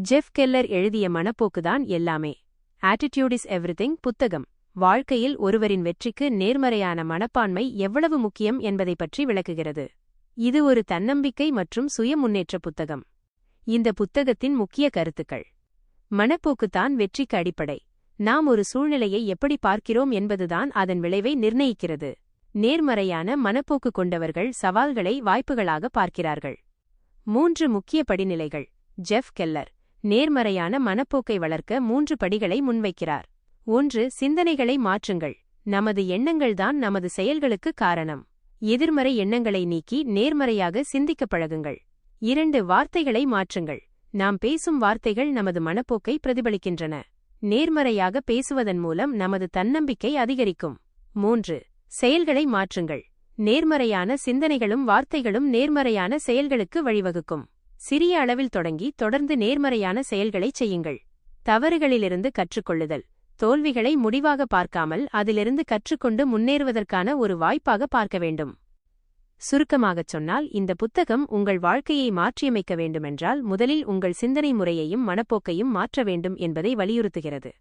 Jeff Keller எழுதிய மனப்போக்குதான் எல்லாமே. Attitude is everything புத்தகம். வாழ்க்கையில் ஒருவரின் வெற்றிக்கு நேர்மறையான மனப்பான்மை எவ்வளவு முக்கியம் என்பதை பற்றி விளக்குகிறது. இது ஒரு தன்னம்பிக்கை மற்றும் சுய முன்னேற்ற புத்தகம். இந்த புத்தகத்தின் முக்கிய கருத்துக்கள். மனப்போக்குத்தான் வெற்றிக்கு அடிப்படை. நாம் ஒரு சூழ்நிலையை எப்படி பார்க்கிறோம் என்பதுதான் அதன் விளைவை நிர்ணயிக்கிறது. நேர்மறையான மனப்போக்கு கொண்டவர்கள் சவால்களை வாய்ப்புகளாக பார்க்கிறார்கள். மூன்று முக்கிய படிநிலைகள். Jeff Keller. நேர்மறையான மனப்போக்கை வளர்க்க மூன்று படிகளை முன்வைக்கிறார். ஒன்று சிந்தனைகளை மாற்றுங்கள். நமது எண்ணங்கள்தான் நமது செயல்களுக்கு காரணம். எதிர்மறை எண்ணங்களை நீக்கி நேர்மறையாக சிந்திக்க பழகுங்கள். இரண்டு வார்த்தைகளை மாற்றுங்கள். நாம் பேசும் வார்த்தைகள் நமது மனப்போக்கை பிரதிபலிக்கின்றன. நேர்மறையாக பேசுவதன் மூலம் நமது தன்னம்பிக்கை அதிகரிக்கும். மூன்று செயல்களை மாற்றுங்கள். நேர்மறையான சிந்தனைகளும் வார்த்தைகளும் நேர்மறையான செயல்களுக்கு வழிவகுக்கும். சிறிய அளவில் தொடங்கி தொடர்ந்து நேர்மறையான செயல்களைச் செய்யுங்கள். தவறுகளிலிருந்து கற்றுக்கொள்ளுதல். தோல்விகளை முடிவாக பார்க்காமல் அதிலிருந்து கற்றுக்கொண்டு முன்னேறுவதற்கான ஒரு வாய்ப்பாக பார்க்க வேண்டும். சுருக்கமாகச் சொன்னால் இந்த புத்தகம் உங்கள் வாழ்க்கையை மாற்றியமைக்க வேண்டுமென்றால் முதலில் உங்கள் சிந்தனை முறையையும் மனப்போக்கையும் மாற்ற வேண்டும் என்பதை வலியுறுத்துகிறது.